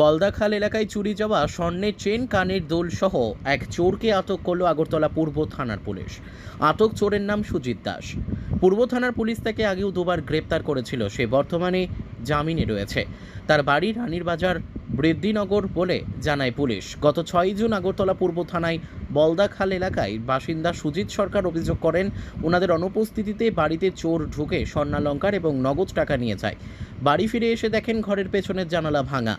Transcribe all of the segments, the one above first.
বলদাখাল এলাকায় চুরি যাওয়া স্বর্ণের চেন, কানের দোল সহ এক চোরকে আটক করল আগরতলা পূর্ব থানার পুলিশ। আটক চোরের নাম সুজিত দাস। পূর্ব থানার পুলিশ তাকে আগেও দুবার গ্রেপ্তার করেছিল, সে বর্তমানে জামিনে রয়েছে। তার বাড়ি রানীর বাজার বৃদ্ধিনগর বলে জানায় পুলিশ। গত ছয় জুন আগরতলা পূর্ব থানায় বলদাখাল এলাকায় বাসিন্দা সুজিত সরকার অভিযোগ করেন, ওনাদের অনুপস্থিতিতে বাড়িতে চোর ঢুকে স্বর্ণালঙ্কার এবং নগদ টাকা নিয়ে যায়। বাড়ি ফিরে এসে দেখেন ঘরের পেছনের জানালা ভাঙা।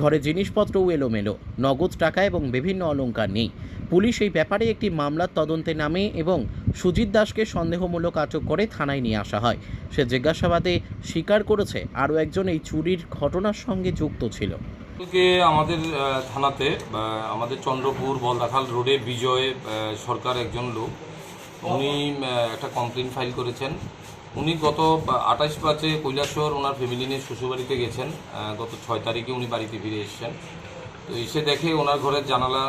ঘরে জিনিসপত্রও এলোমেলো, নগদ টাকা এবং বিভিন্ন অলঙ্কার নেই। পুলিশ এই ব্যাপারে একটি মামলার তদন্তে নামে এবং সুজিত দাসকে সন্দেহমূলক আটক করে থানায় নিয়ে আসা হয়। সে জিজ্ঞাসাবাদে স্বীকার করেছে, আরও একজন এই চুরির ঘটনার সঙ্গে যুক্ত ছিল। কে আমাদের থানাতে আমাদের চন্দ্রপুর বলদাখাল রোডে বিজয় সরকার একজন লোক। উনি একটা কমপ্লেন ফাইল করেছেন। উনি গত আঠাশ পাঁচে কৈলাসহর ওনার ফ্যামিলি নিয়ে শ্বশুরবাড়িতে গেছেন গত ছয় তারিখে উনি বাড়িতে ফিরে এসেছেন। তো এসে দেখে ওনার ঘরের জানালা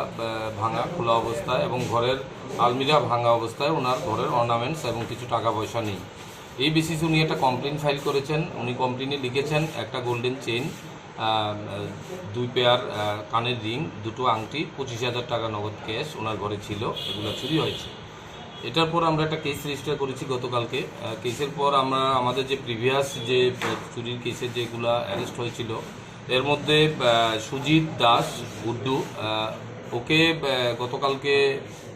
ভাঙা, খোলা অবস্থায় এবং ঘরের আলমিরা ভাঙা অবস্থায় ওনার ঘরের অর্নামেন্টস এবং কিছু টাকা পয়সা নেই। এই বেসিস উনি একটা কমপ্লেন ফাইল করেছেন। উনি কমপ্লেনে লিখেছেন, একটা গোল্ডেন চেইন দুই পেয়ার কানের রিং দুটো আংটি, পঁচিশ হাজার টাকা নগদ ক্যাশ ওনার ঘরে ছিল, এগুলো চুরি হয়েছে। এটার পর আমরা একটা কেস রেজিস্টার করেছি গতকালকে। কেসের পর আমরা, আমাদের যে প্রিভিয়াস যে চুরির কেসে যেগুলো অ্যারেস্ট হয়েছিল, এর মধ্যে সুজিত দাস গুড্ডু ওকে গতকালকে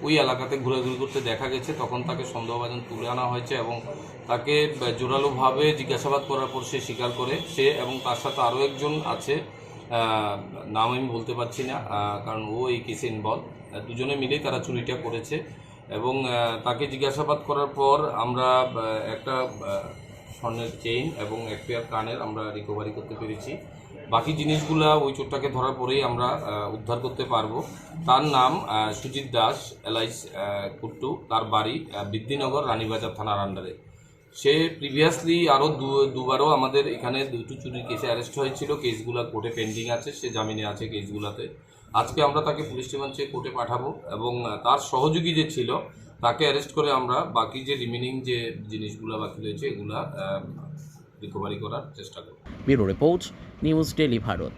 ওই এলাকাতে ঘোরাঘুরি করতে দেখা গেছে। তখন তাকে সন্দেহভাজন তুলে আনা হয়েছে এবং তাকে জোরালোভাবে জিজ্ঞাসাবাদ করার পর সে স্বীকার করে। সে এবং তার সাথে আরও একজন আছে নাম আমি বলতে পারছি না কারণ ও এই কেসে ইনভলভ দুজনে মিলেই তারা চুরিটা করেছে। এবং তাকে জিজ্ঞাসাবাদ করার পর আমরা একটা স্বর্ণের চেইন এবং এক পেয়ার কানের আমরা রিকভারি করতে পেরেছি। বাকি জিনিসগুলা ওই চোরটাকে ধরার পরেই আমরা উদ্ধার করতে পারব। তার নাম সুজিত দাস এলাইস কুট্টু। তার বাড়ি বিদ্যিনগর রানীবাজার থানার আন্ডারে সে প্রিভিয়াসলি আরও দুবারও আমাদের এখানে দুটো চুরির কেসে অ্যারেস্ট হয়েছিল। কেসগুলো কোর্টে পেন্ডিং আছে, সে জামিনে আছে কেসগুলোতে আজকে আমরা তাকে পুলিশ রিমান্ডে কোর্টে পাঠাবো এবং তার সহযোগী যে ছিল, তাকে অ্যারেস্ট করে আমরা বাকি যে রিমেনিং যে জিনিসগুলো বাকি রয়েছে, এগুলা রিকভারি করার চেষ্টা করব। Bureau report, news daily Bharat.